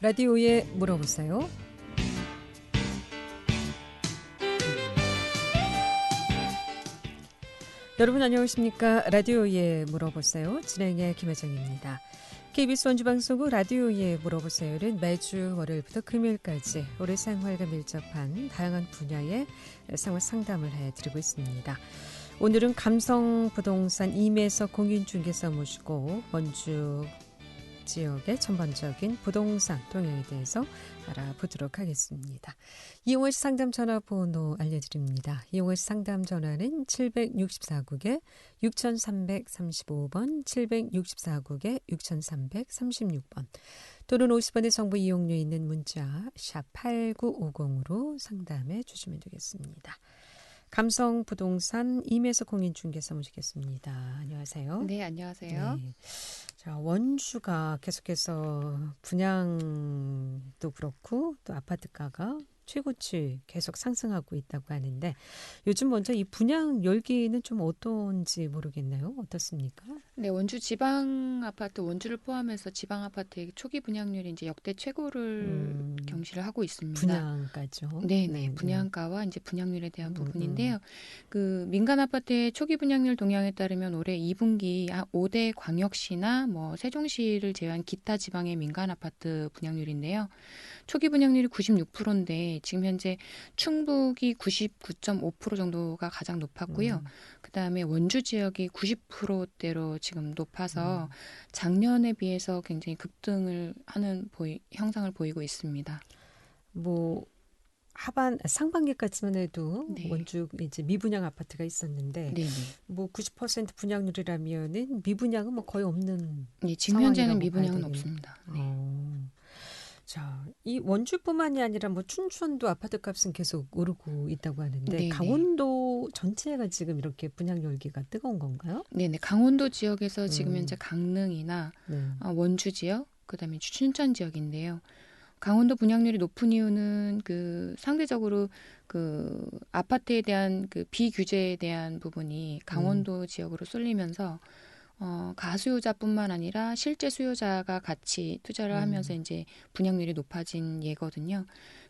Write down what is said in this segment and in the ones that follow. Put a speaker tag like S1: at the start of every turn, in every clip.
S1: 라디오에 물어보세요. 여러분 안녕하십니까? 라디오에 물어보세요. 진행의 김혜정입니다. KBS 원주방송국 라디오에 물어보세요는 매주 월요일부터 금요일까지 우리 생활과 밀접한 다양한 분야의 생활 상담을 해드리고 있습니다. 오늘은 감성 부동산 임에서 공인중개사 모시고 원주 지역의 전반적인 부동산 동향에 대해서 알아보도록 하겠습니다. 이용호 씨 상담 전화번호 알려드립니다. 이용호 씨 상담 전화는 764국에 6335번, 764국에 6336번 또는 50원의 정보 이용료 있는 문자 샵 8950으로 상담해 주시면 되겠습니다. 감성 부동산 임에서 공인중개사 모시겠습니다. 안녕하세요.
S2: 네, 안녕하세요. 네.
S1: 자, 원주가 계속해서 분양도 그렇고 또 아파트가가 최고치 계속 상승하고 있다고 하는데 요즘 먼저 이 분양 열기는 좀 어떤지 모르겠네요. 어떻습니까?
S2: 네, 원주 지방 아파트 원주를 포함해서 지방 아파트의 초기 분양률이 이제 역대 최고를 음, 경시를 하고 있습니다.
S1: 분양가죠.
S2: 네, 네. 분양가와 이제 분양률에 대한 음, 부분인데요. 음. 그 민간 아파트의 초기 분양률 동향에 따르면 올해 2분기 5대 광역시나 뭐 세종시를 제외한 기타 지방의 민간 아파트 분양률인데요. 초기 분양률이 96%인데 지금 현재 충북이 99.5% 정도가 가장 높았고요. 음. 그다음에 원주 지역이 90%대로 지금 높아서 음. 작년에 비해서 굉장히 급등을 하는 보이, 형상을 보이고 있습니다.
S1: 뭐 하반 상반기까지만 해도 네. 원주 이제 미분양 아파트가 있었는데 네네. 뭐 90% 분양률이라면은 미분양은 뭐 거의 없는
S2: 네, 지금 현재는 미분양은 없습니다. 네.
S1: 어. 자, 이 원주뿐만이 아니라 뭐 춘천도 아파트 값은 계속 오르고 있다고 하는데 네네. 강원도 전체가 지금 이렇게 분양 열기가 뜨거운 건가요?
S2: 네네. 강원도 지역에서 지금 음. 현재 강릉이나 네. 어, 원주 지역, 그다음에 춘천 지역인데요. 강원도 분양률이 높은 이유는 그 상대적으로 그 아파트에 대한 그 비규제에 대한 부분이 강원도 음. 지역으로 쏠리면서 어, 가수요자뿐만 아니라 실제 수요자가 같이 투자를 음. 하면서 이제 분양률이 높아진 예거든요.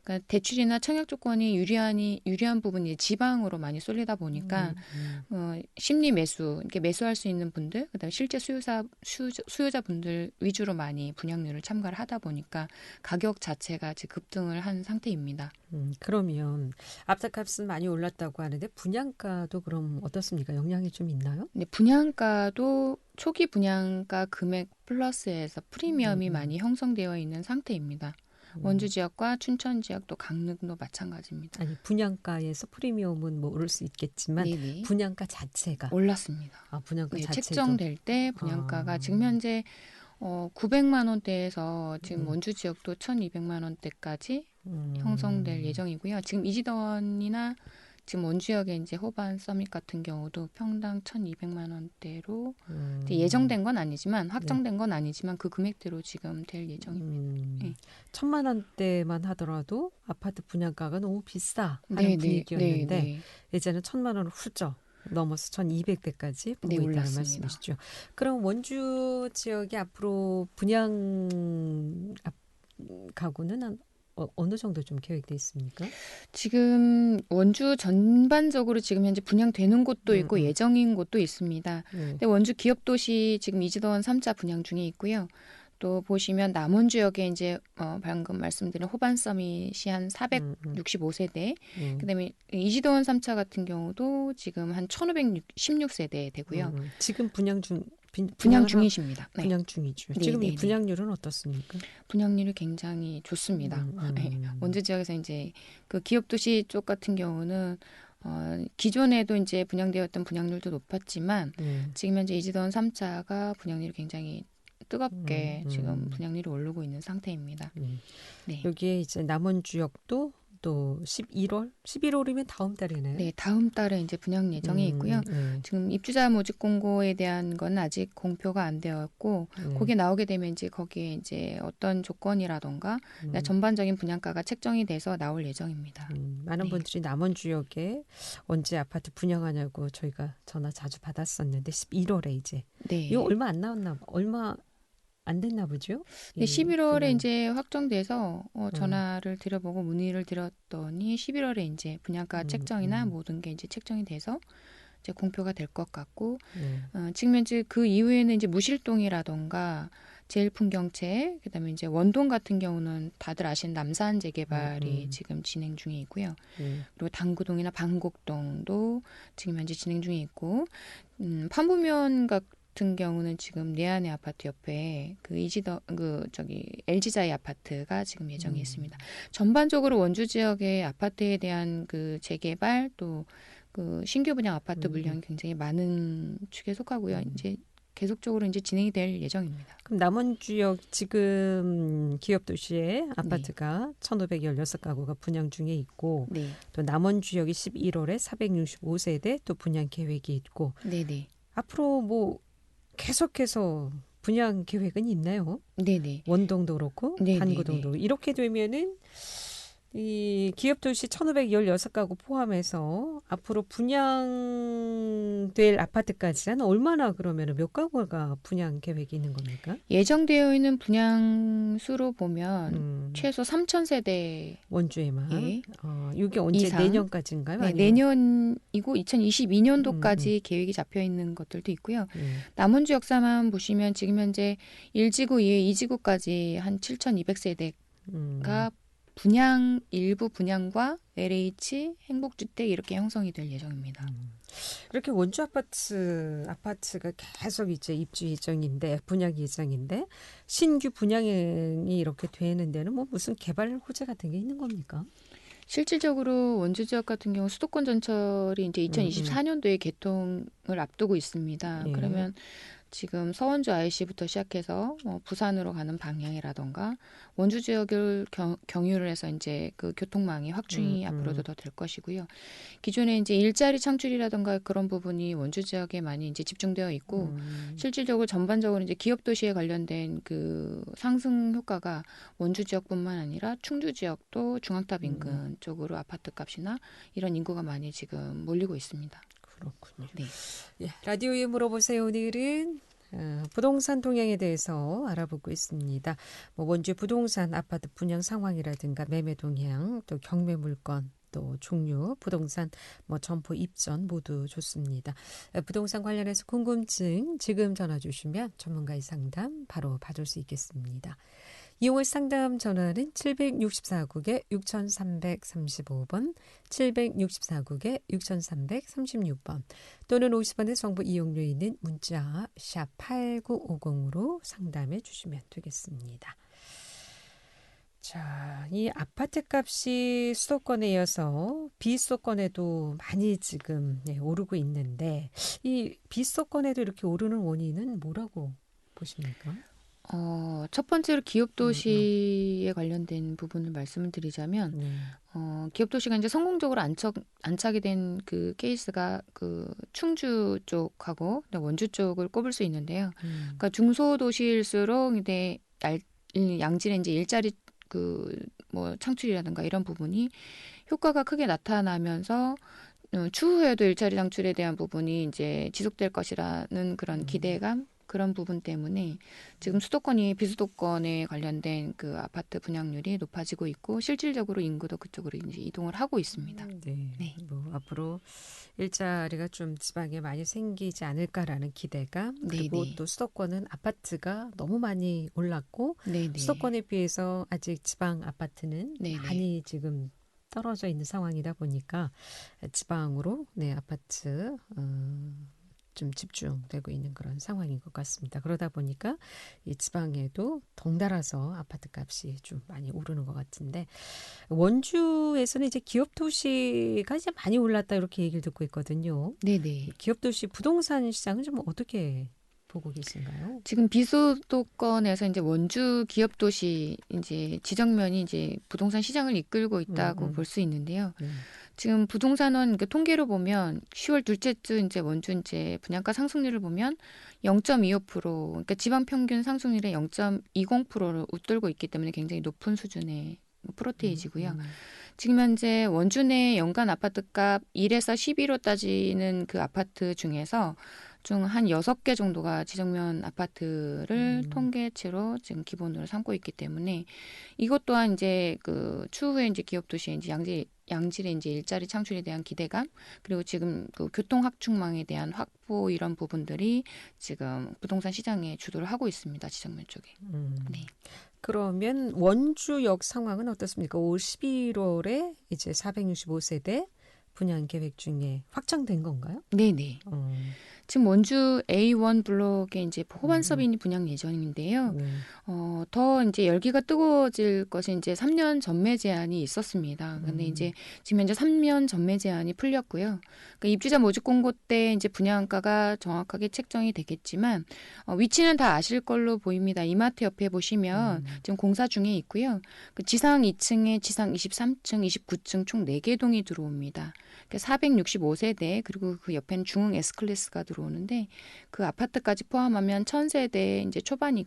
S2: 그러니까 대출이나 청약 조건이 유리한이 유리한 부분이 지방으로 많이 쏠리다 보니까 음, 음. 어, 심리 매수, 이렇게 매수할 수 있는 분들, 그다음에 실제 수요자 수, 수요자 분들 위주로 많이 분양률을 참가를 하다 보니까 가격 자체가 지금 급등을 한 상태입니다.
S1: 음, 그러면 앞자값은 많이 올랐다고 하는데 분양가도 그럼 어떻습니까? 영향이 좀 있나요?
S2: 네, 분양가도 초기 분양가 금액 플러스에서 프리미엄이 음. 음. 많이 형성되어 있는 상태입니다. 음. 원주 지역과 춘천 지역 또 강릉도 마찬가지입니다.
S1: 아니 분양가에서 프리미엄은 뭐 오를 수 있겠지만 네네. 분양가 자체가
S2: 올랐습니다.
S1: 아 분양가 네,
S2: 자체도 책정될 때 분양가가 아. 지금 현재 어 900만 원대에서 지금 음. 원주 지역도 1,200만 원대까지 음. 형성될 예정이고요. 지금 이지던이나 지금 원주역의 이제 호반 서밋 같은 경우도 평당 1,200만 원대로 음. 예정된 건 아니지만 확정된 네. 건 아니지만 그 금액대로 지금 될 예정입니다. 음. 네.
S1: 천만 원대만 하더라도 아파트 분양가가 너무 비싸 하는 네, 네 분위기였는데 네, 네. 이제는 천만 원을 훌쩍 넘어서 1,200대까지 보고 네, 있다는 올랐습니다. 말씀이시죠. 그럼 원주 지역이 앞으로 분양 가구는 어, 어느 정도 좀 계획돼 있습니까?
S2: 지금 원주 전반적으로 지금 현재 분양되는 곳도 있고 음, 음. 예정인 곳도 있습니다. 음. 근데 원주 기업 도시 지금 이지도원 3자 분양 중에 있고요. 또 보시면 남원 지역에 이제 어 방금 말씀드린 호반 서밋이 한 465세대, 음. 그다음에 이지도원 3차 같은 경우도 지금 한 1,516세대 되고요. 음.
S1: 지금 분양 중
S2: 분양 중이십니다.
S1: 네. 분양 중이죠. 네, 지금 네, 이 네. 분양률은 어떻습니까?
S2: 분양률이 굉장히 좋습니다. 음, 음. 네. 원주 지역에서 이제 그 기업 도시 쪽 같은 경우는 어, 기존에도 이제 분양되었던 분양률도 높았지만 음. 지금 현재 이지던 3차가 분양률이 굉장히 뜨겁게 음, 음. 지금 분양률이 오르고 있는 상태입니다. 음.
S1: 네. 여기에 이제 남원 주역도 또 11월, 11월이면 다음 달이네요.
S2: 네, 다음 달에 이제 분양 예정이 음, 있고요. 네. 지금 입주자 모집 공고에 대한 건 아직 공표가 안 되었고, 네. 거기에 나오게 되면 이제 거기에 이제 어떤 조건이라던가 음. 전반적인 분양가가 책정이 돼서 나올 예정입니다. 음,
S1: 많은 네. 분들이 남원 주역에 언제 아파트 분양하냐고 저희가 전화 자주 받았었는데 11월에 이제 네. 이거 얼마 안 나왔나 얼마 안 됐나 보죠?
S2: 네, 11월에 분양. 이제 확정돼서 어, 음. 전화를 음. 드려보고 문의를 드렸더니 11월에 이제 분양가 음, 책정이나 음. 모든 게 이제 책정이 돼서 이제 공표가 될 것 같고 네. 어, 지금 현재 그 이후에는 이제 무실동이라던가 제일 풍경채 그다음에 이제 원동 같은 경우는 다들 아시는 남산 재개발이 음. 지금 진행 중에 있고요. 음. 그리고 당구동이나 방곡동도 지금 현재 진행 중에 있고 음, 판부면 같은 경우는 지금 내안의 아파트 옆에 그 이지더 그 저기 LG자이 아파트가 지금 예정이 음. 있습니다. 전반적으로 원주 지역의 아파트에 대한 그 재개발 또 그 신규 분양 아파트 음. 물량이 굉장히 많은 축에 속하고요. 음. 이제 계속적으로 이제 진행이 될 예정입니다.
S1: 그럼 남원주역 지금 기업 도시에 아파트가 네. 1,516가구가 분양 중에 있고 네. 또 남원주역이 11월에 465세대 또 분양 계획이 있고 네네. 네. 앞으로 뭐 계속해서 분양 계획은 있나요? 네네. 원동도 그렇고 네네네. 단구동도 이렇게 되면은 이 기업 도시 1,516가구 포함해서 앞으로 분양될 아파트까지 한 얼마나 그러면 몇 가구가 분양 계획이 있는 겁니까?
S2: 예정되어 있는 분양 수로 보면 음. 최소 3,000세대
S1: 원주에만. 예. 어, 이게 언제 이상. 내년까지인가요?
S2: 네, 내년이고 2022년도까지 음, 음. 계획이 잡혀 있는 것들도 있고요. 음. 남원주 역사만 보시면 지금 현재 1지구 이외 2지구까지 한 7,200세대가 음. 분양 일부 분양과 LH 행복주택 이렇게 형성이 될 예정입니다. 음.
S1: 이렇게 원주 아파트 아파트가 계속 이제 입주 예정인데 분양 예정인데 신규 분양이 이렇게 되는 데는 뭐 무슨 개발 호재 같은 게 있는 겁니까?
S2: 실질적으로 원주 지역 같은 경우 수도권 전철이 이제 2024년도에 음, 음. 개통을 앞두고 있습니다. 예. 그러면 지금 서원주 IC부터 시작해서 뭐 부산으로 가는 방향이라던가 원주 지역을 경, 경유를 해서 이제 그 교통망이 확충이 음, 음. 앞으로도 더될 것이고요. 기존에 이제 일자리 창출이라던가 그런 부분이 원주 지역에 많이 이제 집중되어 있고 음. 실질적으로 전반적으로 이제 기업 도시에 관련된 그 상승 효과가 원주 지역뿐만 아니라 충주 지역도 중앙탑 인근 음. 쪽으로 아파트 값이나 이런 인구가 많이 지금 몰리고 있습니다.
S1: 그렇군요. 네. 예, 라디오에 물어보세요. 오늘은 어, 부동산 동향에 대해서 알아보고 있습니다. 뭐 원주 부동산 아파트 분양 상황이라든가 매매 동향, 또 경매 물건, 또 종류, 부동산, 뭐 점포 입전 모두 좋습니다. 어, 부동산 관련해서 궁금증 지금 전화 주시면 전문가의 상담 바로 받을 수 있겠습니다. 이용을 상담 전화는 764국에 6335번, 764국에 6336번 또는 50원의 정보 이용료 있는 문자 샵 8950으로 상담해 주시면 되겠습니다. 자, 이 아파트 값이 수도권에 이어서 비수도권에도 많이 지금 네, 오르고 있는데 이 비수도권에도 이렇게 오르는 원인은 뭐라고 보십니까?
S2: 어, 첫 번째로 기업 도시에 음, 음. 관련된 부분을 말씀을 드리자면 음. 어, 기업 도시가 이제 성공적으로 안착 안착이 된 그 케이스가 그 충주 쪽하고 원주 쪽을 꼽을 수 있는데요. 음. 그러니까 중소도시일수록 이제 양질의 이제 일자리 그 뭐 창출이라든가 이런 부분이 효과가 크게 나타나면서 어, 추후에도 일자리 창출에 대한 부분이 이제 지속될 것이라는 그런 음. 기대감 그런 부분 때문에 지금 수도권이 비수도권에 관련된 그 아파트 분양률이 높아지고 있고 실질적으로 인구도 그쪽으로 이제 이동을 하고 있습니다. 음,
S1: 네. 네. 뭐 앞으로 일자리가 좀 지방에 많이 생기지 않을까라는 기대감 그리고 네네. 또 수도권은 아파트가 너무 많이 올랐고 네네. 수도권에 비해서 아직 지방 아파트는 네네. 많이 지금 떨어져 있는 상황이다 보니까 지방으로 네 아파트 어, 좀 집중되고 있는 그런 상황인 것 같습니다. 그러다 보니까 이 지방에도 덩달아서 아파트 값이 좀 많이 오르는 것 같은데 원주에서는 이제 기업 도시가 이제 많이 올랐다 이렇게 얘기를 듣고 있거든요. 네네. 기업 도시 부동산 시장은 좀 어떻게 보고 계신가요?
S2: 지금 비수도권에서 이제 원주 기업 도시 이제 지정면이 이제 부동산 시장을 이끌고 있다고 음, 음. 볼수 있는데요. 음. 지금 부동산원 그 통계로 보면 10월 둘째 주 이제 원주 이제 분양가 상승률을 보면 0.25% 그러니까 지방 평균 상승률의 0.20%를 웃돌고 있기 때문에 굉장히 높은 수준의 프로테이지고요. 음, 음. 지금 현재 원주 내 연간 아파트값 1에서 11로 따지는 그 아파트 중에서 중 한 여섯 개 정도가 지정면 아파트를 음. 통계치로 지금 기본으로 삼고 있기 때문에 이것 또한 이제 그 추후에 이제 기업 도시에 이제 양질 양질의 이제 일자리 창출에 대한 기대감 그리고 지금 그 교통 확충망에 대한 확보 이런 부분들이 지금 부동산 시장에 주도를 하고 있습니다 지정면 쪽에. 음.
S1: 네. 그러면 원주역 상황은 어떻습니까? 올 11월에 이제 465세대 분양 계획 중에 확정된 건가요?
S2: 네네. 어. 지금 원주 A1 블록에 이제 호반 서빈이 음. 분양 예정인데요. 네. 어, 더 이제 열기가 뜨거워질 것이 이제 3년 전매 제한이 있었습니다. 근데 음. 이제 지금 현재 3년 전매 제한이 풀렸고요. 그러니까 입주자 모집 공고 때 이제 분양가가 정확하게 책정이 되겠지만 어, 위치는 다 아실 걸로 보입니다. 이마트 옆에 보시면 음. 지금 공사 중에 있고요. 그 지상 2층에 지상 23층, 29층 총 4개 동이 들어옵니다. 465세대 그리고 그 옆에는 중흥 S클래스가 들어 오는데 그 아파트까지 포함하면 1000세대 이제 초반이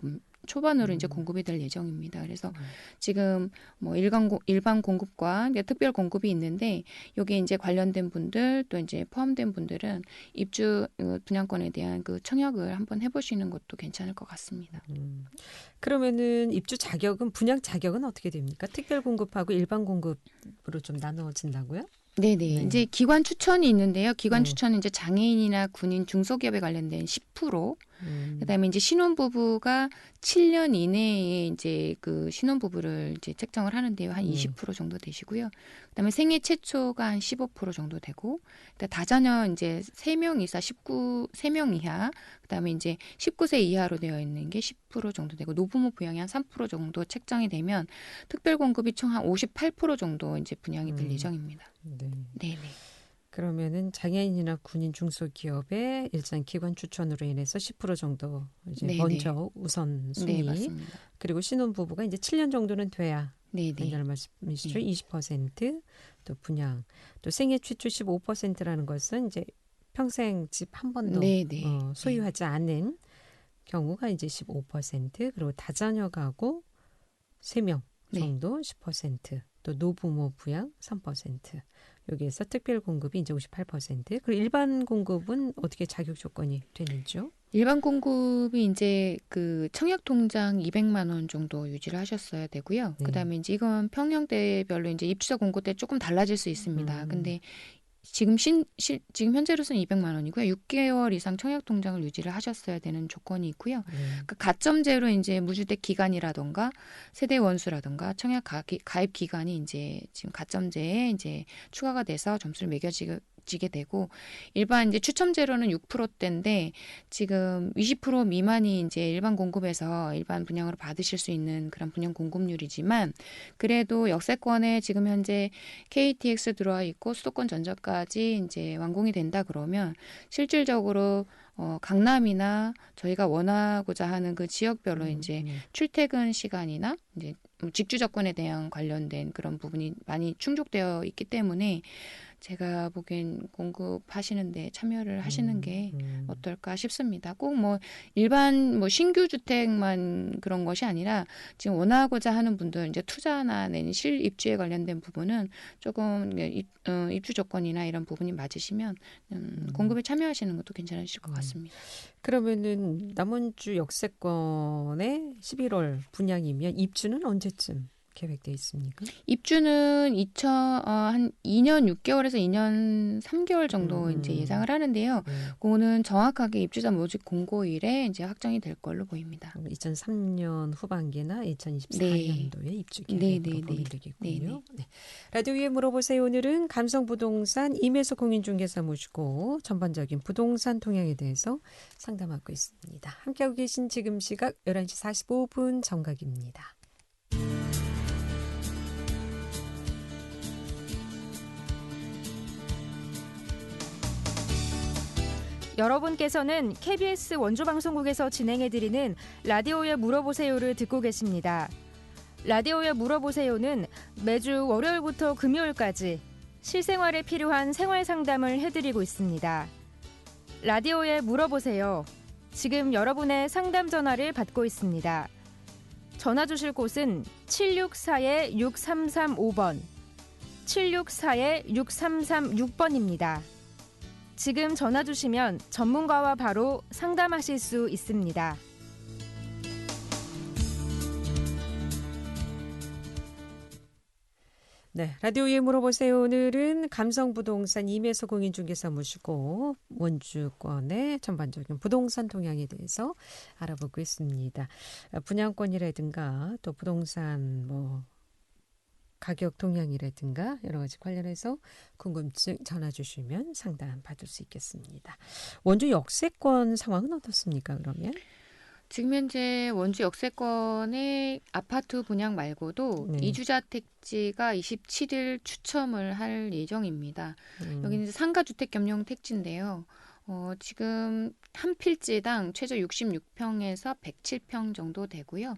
S2: 초반으로 음. 이제 공급이 될 예정입니다. 그래서 음. 지금 뭐 일반 공, 일반 공급과 특별 공급이 있는데 여기에 이제 관련된 분들 또 이제 포함된 분들은 입주 어, 분양권에 대한 그 청약을 한번 해보시는 것도 괜찮을 것 같습니다. 음.
S1: 그러면은 입주 자격은 분양 자격은 어떻게 됩니까? 특별 공급하고 일반 공급으로 좀 나누어진다고요?
S2: 네네. 네. 이제 기관 추천이 있는데요. 기관 네. 추천은 이제 장애인이나 군인, 중소기업에 관련된 10%, 음. 그다음에 이제 신혼부부가 7년 이내에 이제 그 신혼부부를 이제 책정을 하는데요. 한 20% 음. 정도 되시고요. 그다음에 생애 최초가 한 15% 정도 되고, 다자녀 이제 3명 이상 19, 3명 이하, 그다음에 이제 19세 이하로 되어 있는 게 10% 정도 되고, 노부모 부양이 한 3% 정도 책정이 되면 특별 공급이 총 한 58% 정도 이제 분양이 될 음. 예정입니다. 네. 네 네.
S1: 그러면은 장애인이나 군인 중소기업의 일단 기관 추천으로 인해서 10% 정도 이제 네네. 먼저 우선 순위 네, 그리고 신혼부부가 이제 7년 정도는 돼야 된다는 말씀이시죠. 네. 20%또 분양 또 생애 최초 15%라는 것은 이제 평생 집 한 번도 어, 소유하지 않은 경우가 이제 15% 그리고 다자녀 가구 3명 정도 네. 10% 또 노부모 부양 3% 여기에서 특별 공급이 이제 58%. 그리고 일반 공급은 어떻게 자격 조건이 되는지요?
S2: 일반 공급이 이제 그 청약 통장 200만 원 정도 유지를 하셨어야 되고요. 네. 그다음에 이제 이건 평형대별로 이제 입주자 공고 때 조금 달라질 수 있습니다. 음. 근데 지금 신, 시, 지금 현재로서는 200만 원이고요. 6개월 이상 청약 통장을 유지를 하셨어야 되는 조건이 있고요. 음. 그 가점제로 이제 무주택 기간이라던가 세대 원수라던가 청약 가, 가입 기간이 이제 지금 가점제에 이제 추가가 돼서 점수를 매겨지게 지게 되고 일반 이제 추첨제로는 6%대인데 지금 20% 미만이 이제 일반 공급에서 일반 분양으로 받으실 수 있는 그런 분양 공급률이지만 그래도 역세권에 지금 현재 KTX 들어와 있고 수도권 전자까지 이제 완공이 된다 그러면 실질적으로 어, 강남이나 저희가 원하고자 하는 그 지역별로 음, 이제 음. 출퇴근 시간이나 이제 직주 접근에 대한 관련된 그런 부분이 많이 충족되어 있기 때문에 제가 보기엔 공급하시는데 참여를 하시는 음, 게 음. 어떨까 싶습니다. 꼭 뭐 일반 뭐 신규 주택만 그런 것이 아니라 지금 원하고자 하는 분들 이제 투자나 내는 실입주에 관련된 부분은 조금 입, 어, 입주 조건이나 이런 부분이 맞으시면 음, 음. 공급에 참여하시는 것도 괜찮으실 것 음. 같습니다.
S1: 그러면은 남원주 역세권의 11월 분양이면 입주는 언제쯤? 계획돼 있습니까?
S2: 입주는 2000, 어, 한 2년 6개월에서 2년 3개월 정도 음. 이제 예상을 하는데요. 네. 그거는 정확하게 입주자 모집 공고일에 이제 확정이 될 걸로 보입니다.
S1: 2003년 후반기나 2024년도에 네. 입주 계획으로 네, 네, 보면 되겠군요. 네. 라디오 위에 물어보세요. 오늘은 감성부동산 임혜수 공인중개사 모시고 전반적인 부동산 통향에 대해서 상담하고 있습니다. 함께하고 계신 지금 시각 11시 45분 정각입니다.
S3: 여러분께서는 KBS 원주방송국에서 진행해드리는 라디오에 물어보세요를 듣고 계십니다. 라디오에 물어보세요는 매주 월요일부터 금요일까지 실생활에 필요한 생활 상담을 해드리고 있습니다. 라디오에 물어보세요. 지금 여러분의 상담 전화를 받고 있습니다. 전화 주실 곳은 764-6335번, 764-6336번입니다. 지금 전화 주시면 전문가와 바로 상담하실 수 있습니다.
S1: 네, 라디오에 물어보세요. 오늘은 감성부동산 임혜서 공인중개사 모시고 원주권의 전반적인 부동산 동향에 대해서 알아보고 있습니다. 분양권이라든가 또 부동산 뭐 가격 동향이라든가 여러 가지 관련해서 궁금증 전화 주시면 상담 받을 수 있겠습니다. 원주 역세권 상황은 어떻습니까? 그러면?
S2: 지금 현재 원주 역세권의 아파트 분양 말고도 네. 이주자 택지가 27일 추첨을 할 예정입니다. 음. 여기는 상가주택 겸용 택지인데요. 어, 지금 한 필지당 최저 66평에서 107평 정도 되고요.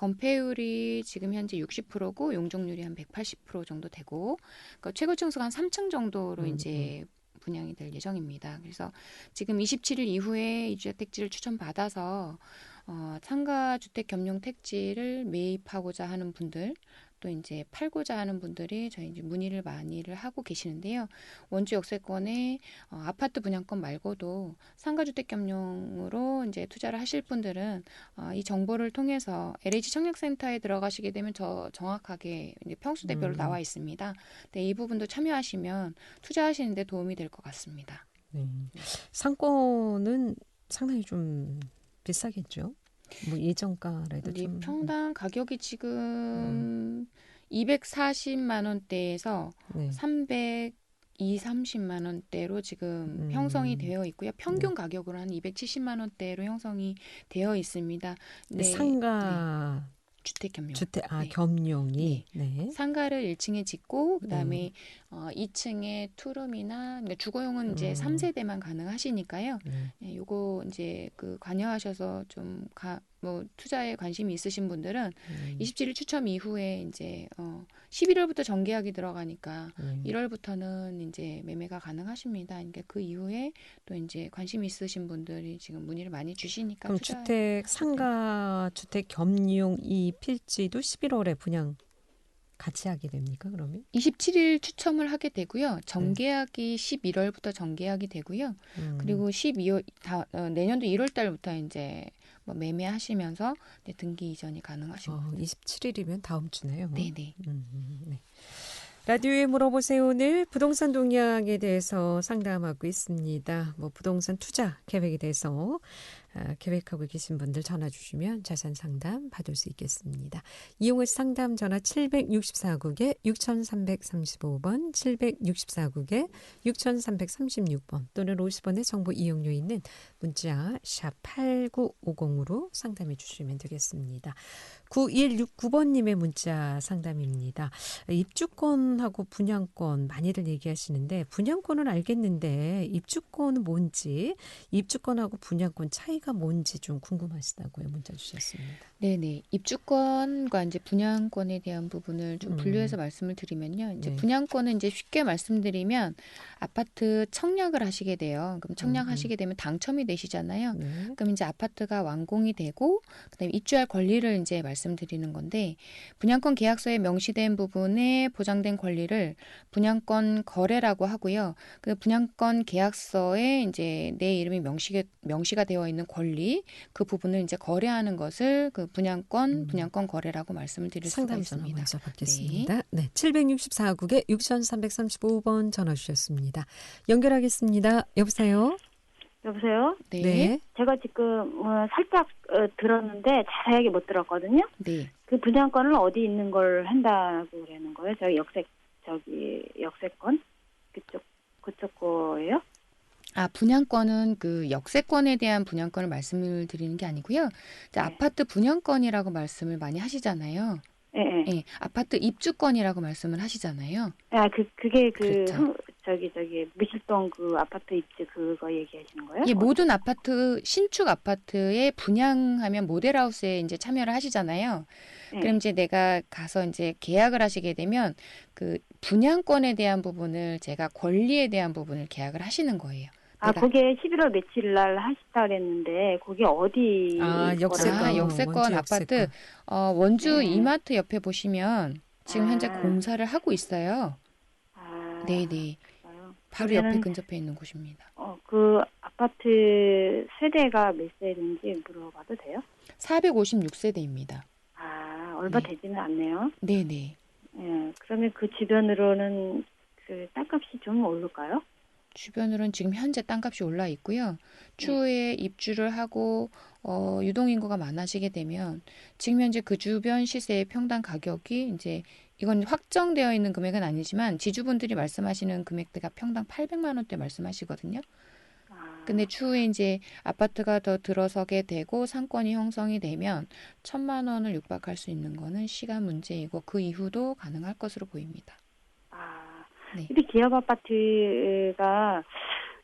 S2: 건폐율이 지금 현재 60%고 용적률이 한 180% 정도 되고 그러니까 최고 층수가 한 3층 정도로 음, 이제 음. 분양이 될 예정입니다. 그래서 지금 27일 이후에 이주자 택지를 추천받아서 어, 상가 주택 겸용 택지를 매입하고자 하는 분들 또 이제 팔고자 하는 분들이 저희 이제 문의를 많이를 하고 계시는데요. 원주 역세권에 어, 아파트 분양권 말고도 상가주택 겸용으로 이제 투자를 하실 분들은 어, 이 정보를 통해서 LH 청약센터에 들어가시게 되면 저 정확하게 이제 평수대별로 음. 나와 있습니다. 네, 이 부분도 참여하시면 투자하시는데 도움이 될 것 같습니다. 네.
S1: 상권은 상당히 좀 비싸겠죠? 뭐 예정가라도 좀
S2: 평당 가격이 지금 음. 240만 원대에서 네. 300 2, 30만 원대로 지금 음. 형성이 되어 있고요. 평균 네. 가격으로 한 270만 원대로 형성이 되어 있습니다.
S1: 네. 상가 네.
S2: 주택 겸용.
S1: 주택 아 네. 겸용이
S2: 네. 네. 상가를 1층에 짓고 그다음에 음. 어 2층에 투룸이나 그러니까 주거용은 이제 음. 3세대만 가능하시니까요. 음. 네, 요거 이제 그 관여하셔서 좀 가, 뭐 투자에 관심이 있으신 분들은 음. 27일 추첨 이후에 이제 어 11월부터 정계약이 들어가니까 음. 1월부터는 이제 매매가 가능하십니다. 그러니까 그 이후에 또 이제 관심 있으신 분들이 지금 문의를 많이 주시니까
S1: 그럼 주택 상가 주택 겸용 이 필지도 11월에 분양 같이 하게 됩니까? 그러면
S2: 27일 추첨을 하게 되고요. 정계약이 네. 11월부터 정계약이 되고요. 음. 그리고 12월 다 어, 내년도 1월 달부터 이제 뭐 매매하시면서 등기 이전이 가능하십니다. 어,
S1: 27일이면 다음 주네요.
S2: 네네. 음, 음, 네.
S1: 라디오에 물어보세요. 오늘 부동산 동향에 대해서 상담하고 있습니다. 뭐 부동산 투자 계획에 대해서 아, 계획하고 계신 분들 전화 주시면 자산 상담 받을 수 있겠습니다. 이용을 상담 전화 764국에 6335번, 764국에 6336번 또는 50원의 정보 이용료 있는 문자 샵 8950으로 상담해 주시면 되겠습니다. 9169번님의 문자 상담입니다. 입주권하고 분양권 많이들 얘기하시는데 분양권은 알겠는데 입주권은 뭔지 입주권하고 분양권 차이가 뭔지 좀 궁금하시다고요. 문자 주셨습니다.
S2: 네네. 입주권과 이제 분양권에 대한 부분을 좀 음. 분류해서 음. 말씀을 드리면요. 이제 네. 분양권은 이제 쉽게 말씀드리면 아파트 청약을 하시게 돼요. 그럼 청약하시게 음, 음. 되면 당첨이 되시잖아요. 네. 그럼 이제 아파트가 완공이 되고 그다음에 입주할 권리를 이제 말씀드리는 건데 분양권 계약서에 명시된 부분에 보장된 권리를 분양권 거래라고 하고요. 그 분양권 계약서에 이제 내 이름이 명시가 명시가 되어 있는 권리 그 부분을 이제 거래하는 것을 그 분양권 음. 분양권 거래라고 말씀을 드릴 수가 있습니다.
S1: 받겠습니다. 네. 네. 764국에 6335번 전화 주셨습니다. 연결하겠습니다. 여보세요?
S4: 여보세요?
S1: 네. 네.
S4: 제가 지금 어, 살짝 어, 들었는데 자세하게 못 들었거든요. 네. 그 분양권을 어디 있는 걸 한다고 그러는 거예요? 저희 역세 저기 역세권 그쪽 그쪽 거예요?
S2: 아, 분양권은 그 역세권에 대한 분양권을 말씀을 드리는 게 아니고요. 네. 아파트 분양권이라고 말씀을 많이 하시잖아요. 예, 예. 예, 아파트 입주권이라고 말씀을 하시잖아요.
S4: 아, 그 그게 그 그렇죠. 저기 저기 미실동 그 아파트 입주 그거 얘기하시는 거예요?
S2: 예, 모든 아파트 신축 아파트에 분양하면 모델하우스에 이제 참여를 하시잖아요. 예. 그럼 이제 내가 가서 이제 계약을 하시게 되면 그 분양권에 대한 부분을 제가 권리에 대한 부분을 계약을 하시는 거예요.
S4: 아, 그게 11월 며칠 날 하시다 그랬는데 그게 어디
S2: 아, 역세권 아, 역세권 아파트 어, 원주 네. 이마트 옆에 보시면 지금 아. 현재 공사를 하고 있어요. 아. 네, 네. 바로 옆에 근접해 있는 곳입니다.
S4: 어, 그 아파트 세대가 몇 세인지 물어봐도 돼요?
S2: 456세대입니다.
S4: 아, 얼마 네. 되지는 않네요.
S2: 네네.
S4: 예, 그러면 그 주변으로는 그 땅값이 좀 오를까요?
S2: 주변으로는 지금 현재 땅값이 올라 있고요. 추후에 네. 입주를 하고 어, 유동인구가 많아지게 되면 지금 현재 그 주변 시세의 평당 가격이 이제 이건 확정되어 있는 금액은 아니지만 지주분들이 말씀하시는 금액대가 평당 800만 원대 말씀하시거든요. 아. 근데 추후에 이제 아파트가 더 들어서게 되고 상권이 형성이 되면 천만 원을 육박할 수 있는 거는 시간 문제이고 그 이후도 가능할 것으로 보입니다.
S4: 아, 네. 근데 기업 아파트가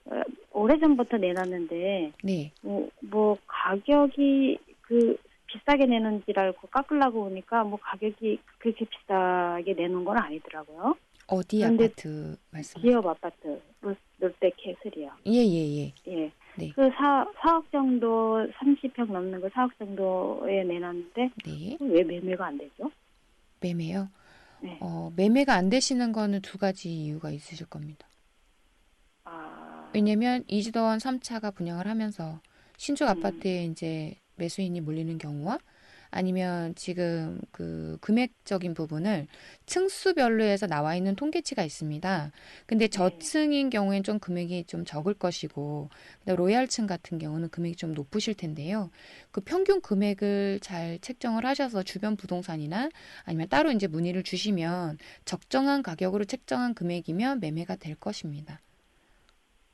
S4: 어, 오래전부터 내놨는데 네. 뭐, 뭐 가격이 그 비싸게 내는 줄 알고 깎으려고 오니까 뭐 가격이 그렇게 비싸게 내는 건 아니더라고요.
S2: 어디 아파트 말씀?
S4: 기업 아파트 롯데 캐슬이요.
S2: 예예예. 예,
S4: 예. 예. 네. 그 4, 4억 정도 30평 넘는 거 4억 정도에 내놨는데 네. 왜 매매가 안 되죠?
S2: 매매요? 네. 어, 매매가 안 되시는 거는 두 가지 이유가 있으실 겁니다. 아... 왜냐면 이지더원 3차가 분양을 하면서 신축 음. 아파트에 이제 매수인이 몰리는 경우와 아니면 지금 그 금액적인 부분을 층수별로 해서 나와 있는 통계치가 있습니다. 근데 네. 저층인 경우엔 좀 금액이 좀 적을 것이고 근데 로얄층 같은 경우는 금액이 좀 높으실 텐데요. 그 평균 금액을 잘 책정을 하셔서 주변 부동산이나 아니면 따로 이제 문의를 주시면 적정한 가격으로 책정한 금액이면 매매가 될 것입니다.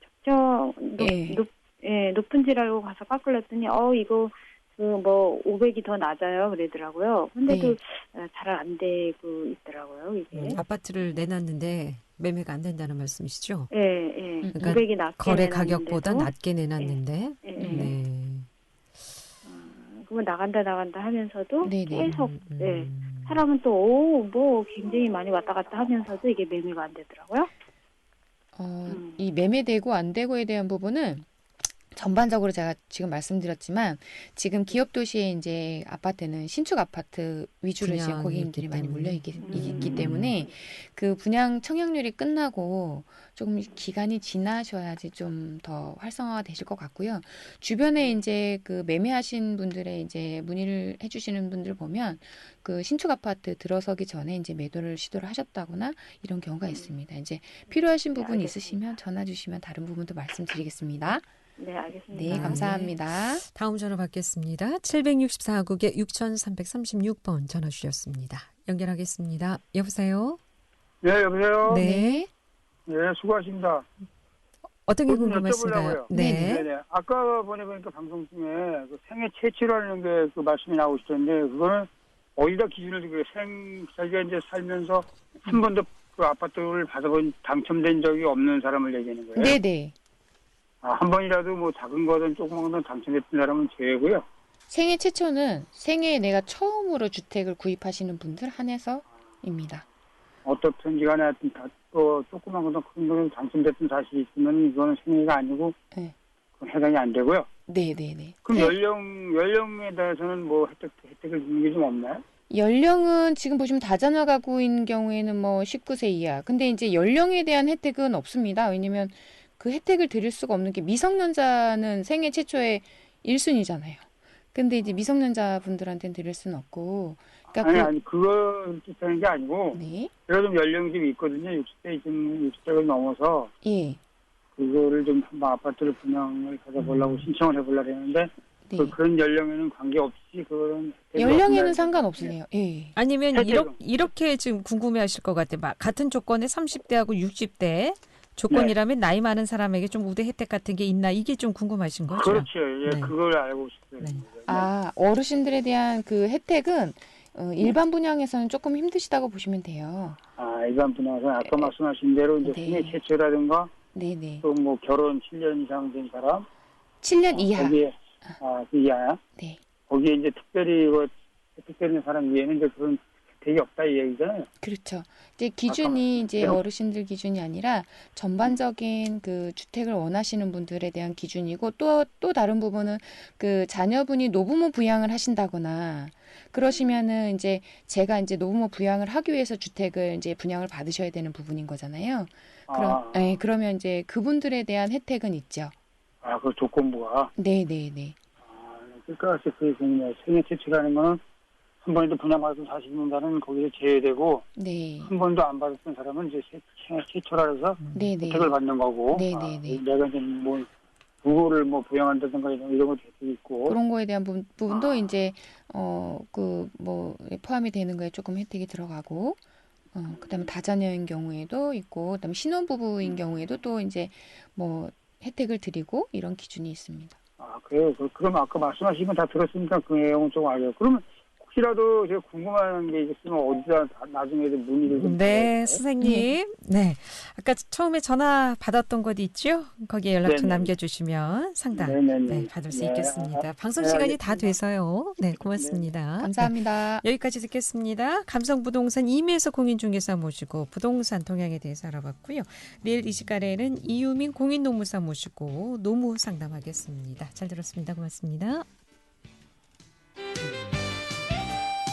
S4: 적정 높, 예. 높, 예, 높은 줄 알고 가서 깎으랬더니 어 이거 그뭐 500이 더 낮아요 그러더라고요. 근데도 네. 어, 잘안 되고 있더라고요 이게. 음,
S1: 아파트를 내놨는데 매매가 안 된다는 말씀이시죠?
S4: 예, 예. 그러니까 500이 낮게
S1: 거래 가격보다 낮게 내놨는데. 예, 예. 네.
S4: 어, 그러면 나간다 나간다 하면서도 네네. 네. 계속 음, 예. 사람은 또뭐 굉장히 많이 왔다 갔다 하면서도 이게 매매가 안 되더라고요.
S2: 어, 음. 이 매매되고 안 되고에 대한 부분은 전반적으로 제가 지금 말씀드렸지만 지금 기업 도시에 이제 아파트는 신축 아파트 위주로 이제 고객님들이 많이 몰려 있기, 음. 있기 때문에 그 분양 청약률이 끝나고 조금 기간이 지나셔야지 좀 더 활성화가 되실 것 같고요. 주변에 이제 그 매매하신 분들의 이제 문의를 해주시는 분들 보면 그 신축 아파트 들어서기 전에 이제 매도를 시도를 하셨다거나 이런 경우가 있습니다. 이제 필요하신 부분 이 있으시면 전화 주시면 다른 부분도 말씀드리겠습니다.
S4: 네, 알겠습니다.
S2: 네, 감사합니다.
S1: 네. 다음 전화 받겠습니다. 764국에 6336번 전화 주셨습니다. 연결하겠습니다. 여보세요?
S5: 네, 여보세요?
S1: 네.
S5: 네, 수고하십니다.
S1: 어떤 게 궁금하신가요?
S5: 네. 네. 네. 아까 보내보니까 방송 중에 그 생애 채취라는 게 그 말씀이 나오시던데 그거는 어디다 기준을 두고 생 자기가 이제 살면서 한 번도 그 아파트를 받아본 당첨된 적이 없는 사람을 얘기하는 거예요?
S2: 네네. 네.
S5: 아, 한 번이라도 뭐 작은 거든 조그만 거든 당첨됐던 사람은 제외고요.
S2: 생애 최초는 생애에 내가 처음으로 주택을 구입하시는 분들 한해서입니다.
S5: 어떻든지 간에 하여튼 다, 또 조그만 거든 큰 거든 당첨됐던 사실이 있으면 이거는 생애가 아니고 네. 그건 해당이 안 되고요.
S2: 네네네. 네, 네.
S5: 그럼 네. 연령, 연령에 대해서는 뭐 혜택, 혜택을 주는 게 좀 없나요?
S2: 연령은 지금 보시면 다자녀 가구인 경우에는 뭐 19세 이하. 근데 이제 연령에 대한 혜택은 없습니다. 왜냐면 그 혜택을 드릴 수가 없는 게 미성년자는 생애 최초의 1순위잖아요. 근데 이제 미성년자 분들한테는 드릴 수는 없고.
S5: 그러니까 아니, 그, 아니, 그거 뜻하는 게 아니고. 네. 제가 좀 연령이 좀 있거든요. 60대, 좀 60대를 넘어서. 예. 그거를 좀 한번 아파트를 분양을 받아보려고 음. 신청을 해보려고 했는데. 네. 그, 그런 연령에는 관계없이 그런
S2: 연령에는 상관없으세요. 예.
S1: 아니면 이렇게, 이렇게 지금 궁금해하실 것 같아요. 같은 조건에 30대하고 60대 조건이라면 네. 나이 많은 사람에게 좀 우대 혜택 같은 게 있나 이게 좀 궁금하신 거죠?
S5: 그렇죠. 예, 네. 그걸 알고 싶어요. 네.
S2: 아 어르신들에 대한 그 혜택은 어, 일반 분양에서는 조금 힘드시다고 보시면 돼요.
S5: 아 일반 분양에서 는 아까 말씀하신 대로 이제 네. 생애 최초라든가 네네. 또 뭐 결혼 7년 이상 된 사람
S2: 7년 어, 이하
S5: 거기에 아 그 이하야. 네. 거기에 이제 특별히 그 혜택 되는 사람 위에는 이제 그런 혜택이 없다 이 얘기잖아요.
S2: 그렇죠. 이제 기준이 아, 이제 어르신들 기준이 아니라 전반적인 그 주택을 원하시는 분들에 대한 기준이고 또또 또 다른 부분은 그 자녀분이 노부모 부양을 하신다거나 그러시면은 이제 제가 이제 노부모 부양을 하기 위해서 주택을 이제 분양을 받으셔야 되는 부분인 거잖아요. 그럼 아. 네, 그러면 이제 그분들에 대한 혜택은 있죠.
S5: 아, 그 조건부가.
S2: 네, 네, 네.
S5: 아, 그러니까 그 생애 채취라는 거는 한 번에도 분양받은 40년간은 거기에 제외되고 네. 한 번도 안 받았던 사람은 이제 최초라 해서 네, 네. 혜택을 받는 거고. 네, 네, 네. 아, 내가 이제 뭐 부부를 뭐 부양한다든가 이런 이런 것도 있고
S2: 그런 거에 대한 부분, 부분도 아. 이제 어 그 뭐 포함이 되는 거에 조금 혜택이 들어가고 어 그다음에 다자녀인 경우에도 있고 그다음에 신혼부부인 경우에도 또 이제 뭐 혜택을 드리고 이런 기준이 있습니다.
S5: 아 그래요. 그럼 아까 말씀하신 건 다 들었으니까 그 내용은 좀 알아요. 그러면 혹시라도 제가 궁금한 게 있으면 어디다 나중에도 문의를 좀
S1: 네, 선생님. 네. 아까 처음에 전화 받았던 곳 있죠? 거기에 연락처 네네. 남겨주시면 상담 네, 받을 수 네. 있겠습니다. 방송 시간이 네, 다 돼서요. 네, 고맙습니다.
S2: 네. 감사합니다.
S1: 네, 여기까지 듣겠습니다. 감성부동산 이매서 공인중개사 모시고 부동산 동향에 대해서 알아봤고요. 내일 이 시간에는 이유민 공인노무사 모시고 노무 상담하겠습니다. 잘 들었습니다. 고맙습니다.